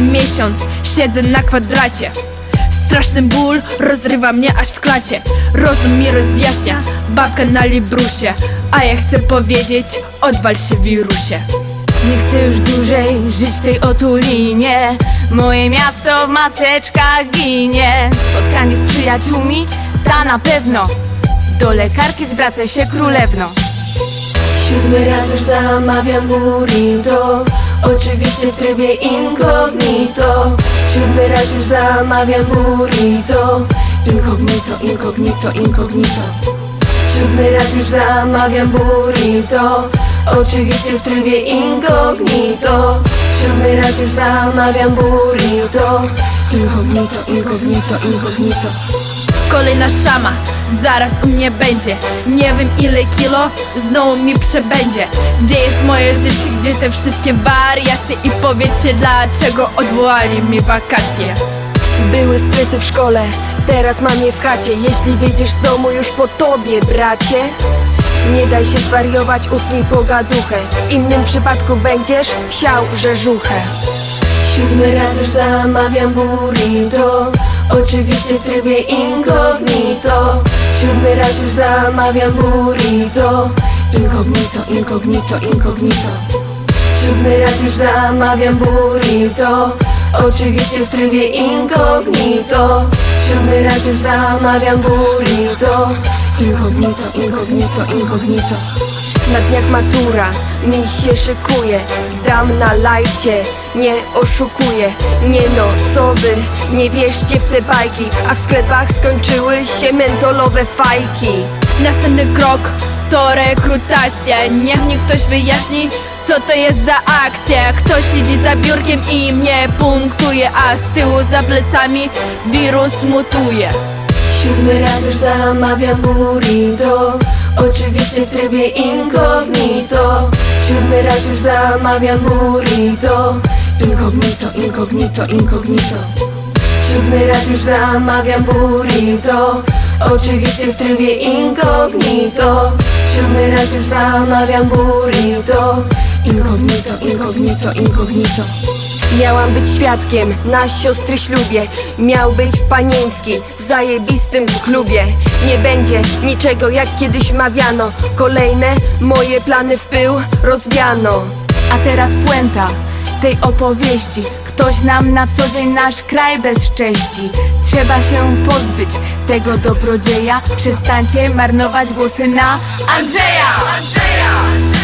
miesiąc siedzę na kwadracie. Straszny ból rozrywa mnie aż w klacie. Rozum mi rozjaśnia, babka na librusie A ja chcę powiedzieć, odwal się wirusie. Nie chcę już dłużej żyć w tej otulinie. Moje miasto w maseczkach ginie. Spotkanie z przyjaciółmi, ta na pewno. Do lekarki zwraca się królewno. Siódmy raz już zamawiam burrito Oczywiście w trybie incognito. Siódmy raz już zamawiam burrito. Incognito, incognito, incognito. Siódmy raz już zamawiam burrito. Oczywiście w trybie incognito. Siódmy raz już zamawiam burrito Incognito, incognito, incognito. Kolejna szama, zaraz u mnie będzie. Nie wiem ile kilo, znowu mi przebędzie Gdzie jest moje życie, gdzie te wszystkie wariacje? I powiedzcie dlaczego odwołali mi wakacje? Były stresy w szkole, teraz mam je w chacie. Jeśli wyjdziesz z domu już po tobie, bracie Nie daj się zwariować, utnij pogaduchę. W innym przypadku będziesz siał rzeżuchę Siódmy raz już zamawiam burrito. Oczywiście w trybie incognito. Siódmy raz już zamawiam burrito. Incognito, incognito, incognito. Siódmy raz już zamawiam burrito. Oczywiście w trybie incognito. Siódmy raz już zamawiam burrito. Incognito, incognito, incognito na dniach matura. Mi się szykuje Zdam na lajcie, nie oszukuję. Nie no, co wy, nie wierzcie w te bajki. A w sklepach skończyły się mentolowe fajki. Następny krok to rekrutacja. Niech mi ktoś wyjaśni co to jest za akcja. Ktoś siedzi za biurkiem i mnie punktuje A z tyłu za plecami wirus mutuje. Siódmy raz już zamawiam burrito Oczywiście w trybie incognito. Siódmy raz już zamawiam burrito Incognito, incognito, incognito. Siódmy raz już zamawiam burrito Oczywiście w trybie incognito. Siódmy raz już zamawiam burrito Incognito, incognito, incognito Miałam być świadkiem na siostry ślubie. Miał być panieński w zajebistym klubie. Nie będzie niczego jak kiedyś mawiano. Kolejne moje plany w pył rozwiano. A teraz puenta tej opowieści. Ktoś nam na co dzień nasz kraj bezcześci Trzeba się pozbyć tego dobrodzieja. Przestańcie marnować głosy na Andrzeja! Andrzeja!